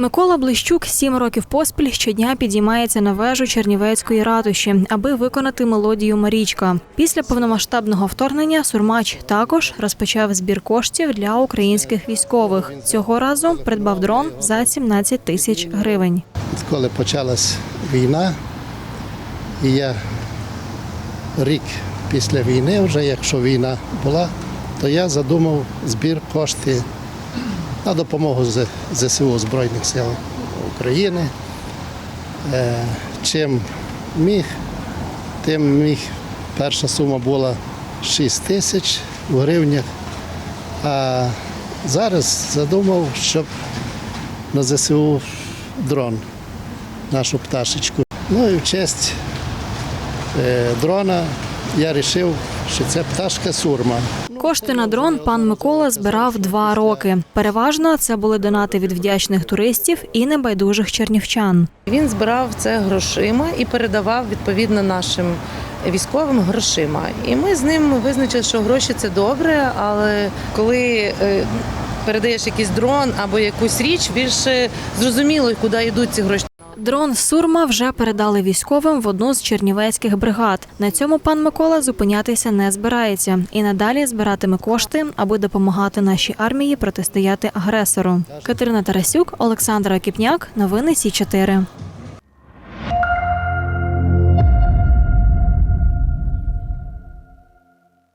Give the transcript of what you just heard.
Микола Блищук сім років поспіль щодня підіймається на вежу Чернівецької ратуші, аби виконати мелодію Марічка. Після повномасштабного вторгнення Сурмач також розпочав збір коштів для українських військових. Цього разу придбав дрон за 17 тисяч гривень. коли почалась війна, і я рік після війни, вже якщо війна була, то я задумав збір коштів на допомогу ЗСУ Збройних сил України. Е, Чим міг, тим міг. Перша сума була 6 тисяч у гривнях, а зараз задумав, щоб на ЗСУ дрон нашу пташечку. Ну і в честь е, дрона я вирішив, що це пташка сурма. Кошти на дрон пан Микола збирав два роки. Переважно це були донати від вдячних туристів і небайдужих чернівчан. Він збирав це грошима і передавав відповідно нашим військовим грошима. І ми з ним визначили, що гроші це добре, але коли е, передаєш якийсь дрон або якусь річ, більше зрозуміло, куди йдуть ці гроші. Дрон Сурма вже передали військовим в одну з чернівецьких бригад. На цьому пан Микола зупинятися не збирається і надалі збиратиме кошти, аби допомагати нашій армії протистояти агресору. Катерина Тарасюк, Олександра Кіпняк. Новини Сі 4